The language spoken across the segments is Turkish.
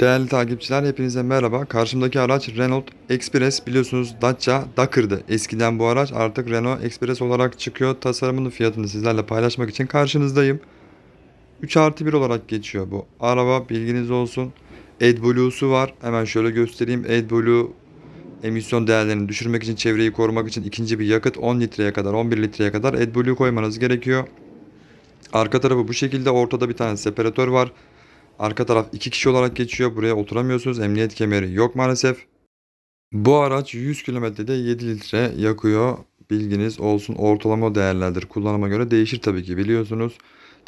Değerli takipçiler hepinize merhaba. Karşımdaki araç Renault Express biliyorsunuz Dacia Dakar'dı. Eskiden bu araç artık Renault Express olarak çıkıyor. Tasarımını fiyatını sizlerle paylaşmak için karşınızdayım. 3 artı 1 olarak geçiyor bu araba bilginiz olsun. AdBlue'su var. Hemen şöyle göstereyim. AdBlue emisyon değerlerini düşürmek için çevreyi korumak için ikinci bir yakıt 10 litreye kadar 11 litreye kadar AdBlue koymanız gerekiyor. Arka tarafı bu şekilde ortada bir tane separatör var. Arka taraf iki kişi olarak geçiyor. Buraya oturamıyorsunuz. Emniyet kemeri yok maalesef. Bu araç 100 kilometrede 7 litre yakıyor. Bilginiz olsun. Ortalama değerlerdir. Kullanıma göre değişir tabii ki biliyorsunuz.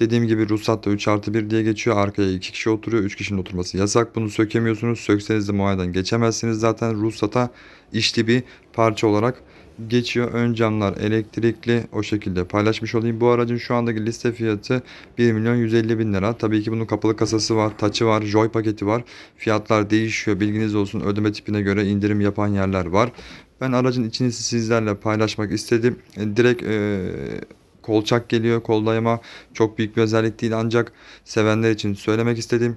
Dediğim gibi ruhsatta 3 artı 1 diye geçiyor. Arkaya 2 kişi oturuyor. 3 kişinin oturması yasak. Bunu sökemiyorsunuz. Sökseniz de muayeneden geçemezsiniz. Zaten ruhsata işli bir parça olarak geçiyor. Ön camlar elektrikli o şekilde paylaşmış olayım. Bu aracın şu andaki liste fiyatı 1 milyon 150 bin lira. Tabii ki bunun kapalı kasası var, taçı var, joy paketi var. Fiyatlar değişiyor. Bilginiz olsun. Ödeme tipine göre indirim yapan yerler var. Ben aracın içini sizlerle paylaşmak istedim. E, Direkt e, kolçak geliyor. Kol dayama çok büyük bir özellik değil ancak sevenler için söylemek istedim.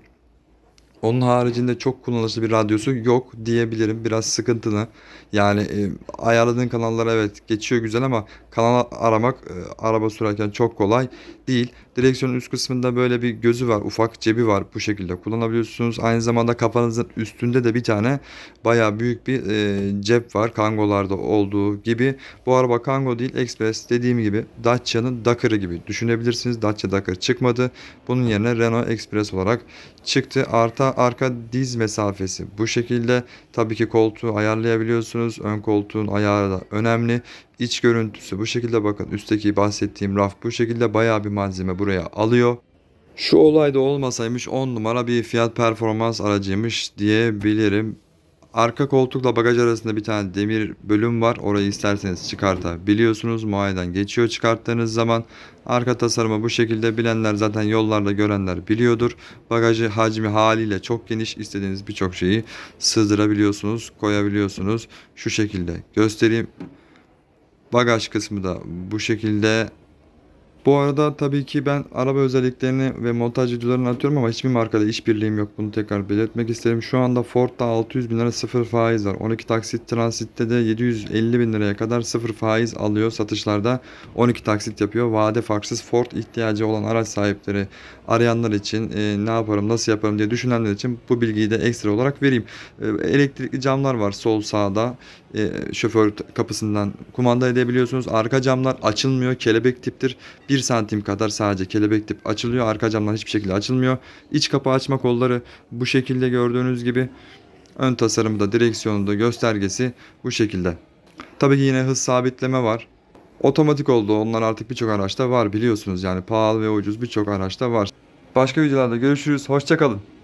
Onun haricinde çok kullanışlı bir radyosu yok diyebilirim. Biraz sıkıntılı. Yani e, ayarladığın kanallara evet geçiyor güzel ama kanal aramak e, araba sürerken çok kolay değil. Direksiyonun üst kısmında böyle bir gözü var. Ufak cebi var. Bu şekilde kullanabiliyorsunuz. Aynı zamanda kafanızın üstünde de bir tane bayağı büyük bir e, cep var. Kangolarda olduğu gibi. Bu araba Kango değil Express dediğim gibi Dacia'nın Dakar'ı gibi düşünebilirsiniz. Dacia Dakar çıkmadı. Bunun yerine Renault Express olarak çıktı. Arta arka diz mesafesi bu şekilde. Tabii ki koltuğu ayarlayabiliyorsunuz. Ön koltuğun ayarı da önemli. İç görüntüsü bu şekilde bakın. Üstteki bahsettiğim raf bu şekilde bayağı bir malzeme buraya alıyor. Şu olay da olmasaymış 10 numara bir fiyat performans aracıymış diyebilirim. Arka koltukla bagaj arasında bir tane demir bölüm var. Orayı isterseniz çıkartabiliyorsunuz. Muayeneden geçiyor çıkarttığınız zaman. Arka tasarımı bu şekilde bilenler zaten yollarda görenler biliyordur. Bagajı hacmi haliyle çok geniş. İstediğiniz birçok şeyi sığdırabiliyorsunuz, koyabiliyorsunuz. Şu şekilde göstereyim. Bagaj kısmı da bu şekilde bu arada tabii ki ben araba özelliklerini ve montaj videolarını atıyorum ama hiçbir markada işbirliğim yok. Bunu tekrar belirtmek isterim. Şu anda Ford'da 600 bin lira sıfır faiz var. 12 taksit transitte de 750 bin liraya kadar sıfır faiz alıyor satışlarda. 12 taksit yapıyor. Vade farksız Ford ihtiyacı olan araç sahipleri arayanlar için e, ne yaparım nasıl yaparım diye düşünenler için bu bilgiyi de ekstra olarak vereyim. E, elektrikli camlar var sol sağda. E, şoför kapısından kumanda edebiliyorsunuz. Arka camlar açılmıyor. Kelebek tiptir. 1 santim kadar sadece kelebek tip açılıyor. Arka camlar hiçbir şekilde açılmıyor. İç kapı açma kolları bu şekilde gördüğünüz gibi. Ön tasarımda direksiyonunda göstergesi bu şekilde. Tabii ki yine hız sabitleme var. Otomatik oldu. Onlar artık birçok araçta var biliyorsunuz yani pahalı ve ucuz birçok araçta var. Başka videolarda görüşürüz. Hoşçakalın.